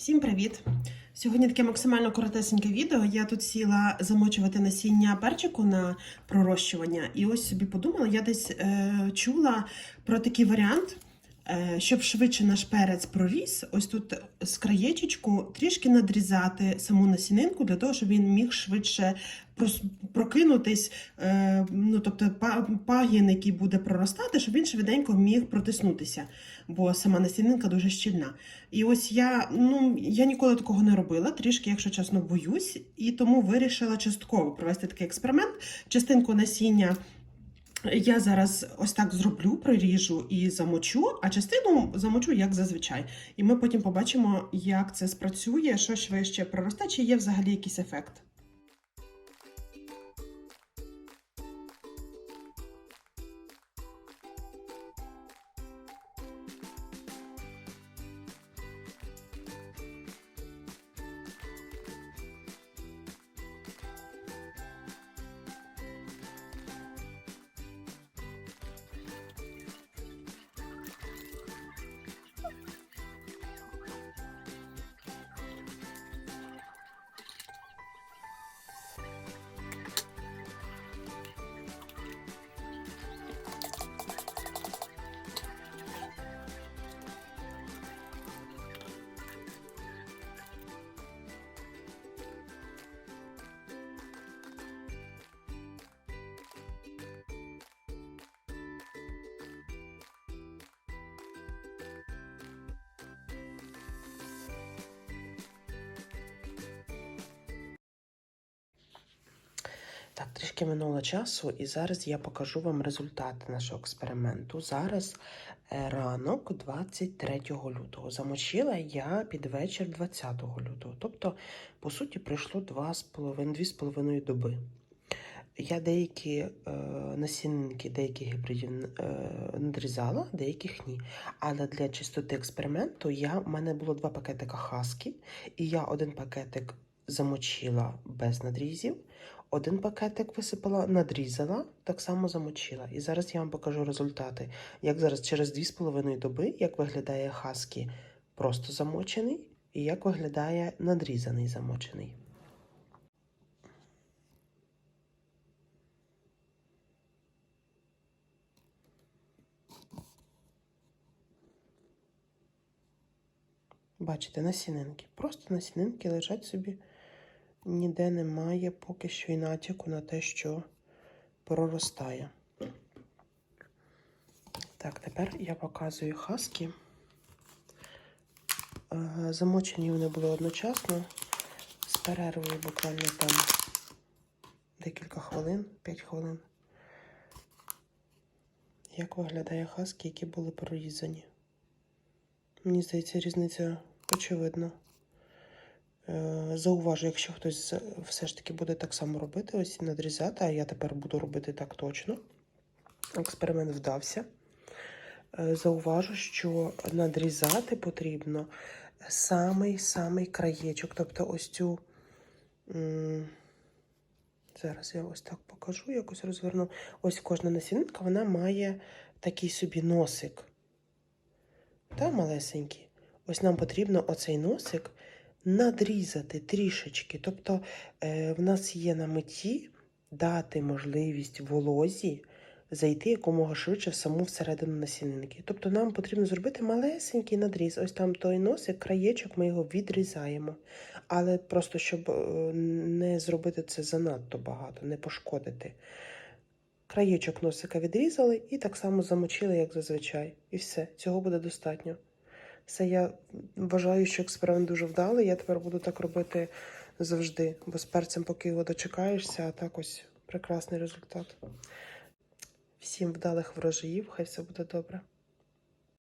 Всім привіт! Сьогодні таке максимально коротесеньке відео. Я тут сіла замочувати насіння перчику на пророщування, і ось собі подумала, я десь е, чула про такий варіант, щоб швидше наш перець проріс. Ось тут з краєчечку трішки надрізати саму насінинку для того, щоб він міг швидше прокинутись. Е, ну тобто пагін, який буде проростати, щоб він швиденько міг протиснутися, бо сама насінинка дуже щільна. І ось я, ну, я ніколи такого не робила, трішки, якщо чесно, боюсь, і тому вирішила частково провести такий експеримент. Частинку насіння я зараз ось так зроблю, приріжу і замочу, а частину замочу як зазвичай. І ми потім побачимо, як це спрацює, що швидше проросте, чи є взагалі якийсь ефект. Так, трішки минуло часу, і зараз я покажу вам результати нашого експерименту. Зараз е, ранок 23 лютого. Замочила я під вечір 20 лютого. Тобто, по суті, пройшло 2,5 доби. Я деякі е, насінники, деякі гібридів е, надрізала, деяких ні. Але для чистоти експерименту я, в мене було два пакетика хаски, і я один пакетик замочила без надрізів. Один пакетик висипала, надрізала, так само замочила. І зараз я вам покажу результати. Як зараз через 2,5 доби, як виглядає хаскі просто замочений, і як виглядає надрізаний замочений. Бачите, насінинки. Просто насінинки лежать собі. Ніде немає поки що і натяку на те, що проростає. Так, тепер я показую хаски. Е, Замочені вони були одночасно, з перервою буквально там декілька хвилин, 5 хвилин. Як виглядає хаски, які були прорізані? Мені здається, різниця очевидна. Е, Зауважу, якщо хтось все ж таки буде так само робити, ось надрізати, а я тепер буду робити так точно. Експеримент вдався. Е, Зауважу, що надрізати потрібно самий-самий краєчок. Тобто ось цю. Зараз я ось так покажу, якось розверну. Ось кожна насінинка, вона має такий собі носик. Та малесенький. Ось нам потрібно оцей носик надрізати трішечки. Тобто е, в нас є на меті дати можливість волозі зайти якомога швидше в саму всередину насінинки. Тобто нам потрібно зробити малесенький надріз. Ось там той носик, краєчок, ми його відрізаємо. Але просто щоб е, не зробити це занадто багато, не пошкодити. Краєчок носика відрізали і так само замочили, як зазвичай. І все, цього буде достатньо. Все, я вважаю, що експеримент дуже вдалий. Я тепер буду так робити завжди, бо з перцем, поки його дочекаєшся, а так ось прекрасний результат. Всім вдалих врожаїв, хай все буде добре.